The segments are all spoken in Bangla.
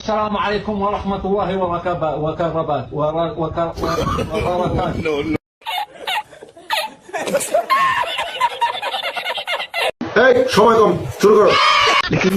السلام عليكم ورحمة الله وبركاته وكربات وبركاته এই সময় কম শুরু করো बैगन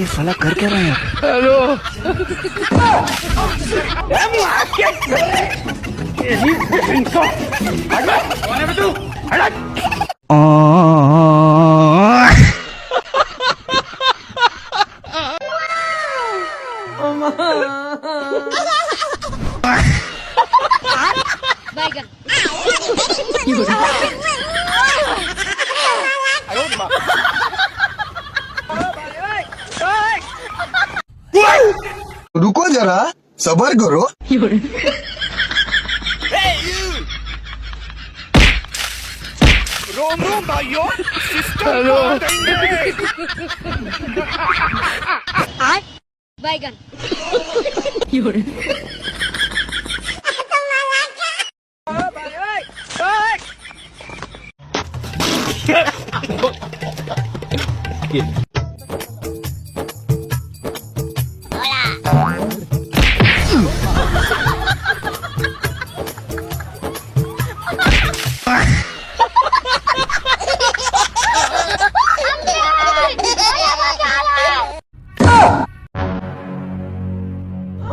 रुको जरा सबर करो बैगन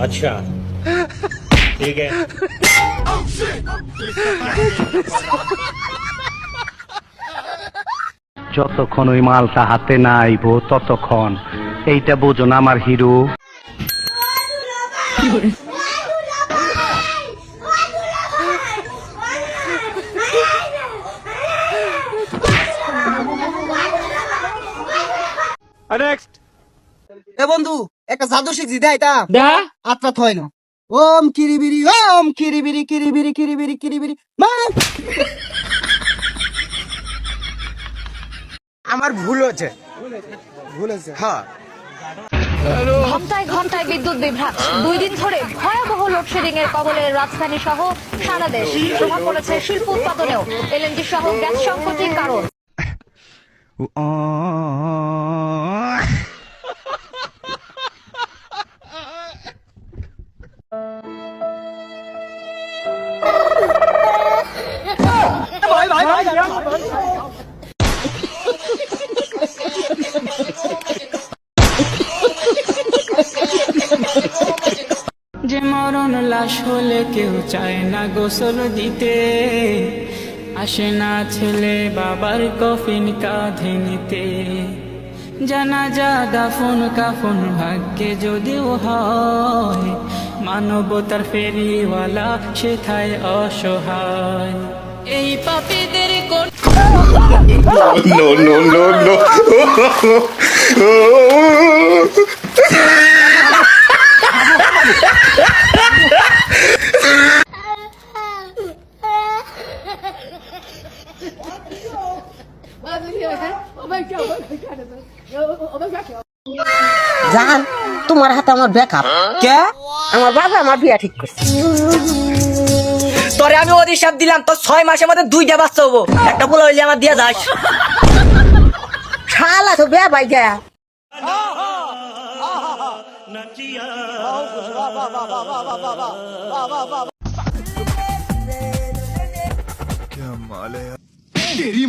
अच्छा ठीक है যতক্ষণ ওই মালটা হাতে না আইব ততক্ষণ। এইটা বোঝো না আমার হিরো। এ বন্ধু একটা জাদু শিখছি দে এটা। আত্মা থয় না। ওম কিরিবিরি ওম কিরিবিরি কিরিবিরি কিরিবিরি কিরিবিরি। মা আমার ভুল হয়েছে। ভুল হয়েছে। হ্যাঁ। ঘন্টায় ঘন্টায় বিদ্যুৎ বিভ্রাট। দুই দিন ধরে ভয়াবহ লোডশেডিং এর কবলে রাজধানী সহ সারা দেশ। প্রভাব পড়েছে শিল্প উৎপাদনেও। এলএনজি সহ গ্যাস সংকটের কারণ। যে লাশ হলে কেউ চায় না গোসল দিতে। আসে না ছেলে বাবার কফিন কাঁধে নিতে। জানাজা দাফন কাফন ভাগ্যে যদিও হয়, মানবতার ফেরিওয়ালা সেথায় অসহায়। এই পাপীদের কোন নো নো নো নো জান তোমার হাতে আমার ব্যাকআপ কে? আমার বাবা আমার বিয়া ঠিক করছে। তোরে আমি অধিশাপ দিলাম তোর ছয় মাসের মধ্যে দুইটা বাচ্চা হব। একটা বলে হইলে আমার দিয়া যাস। শালা তো বিয়া পাই গয়া। तेरी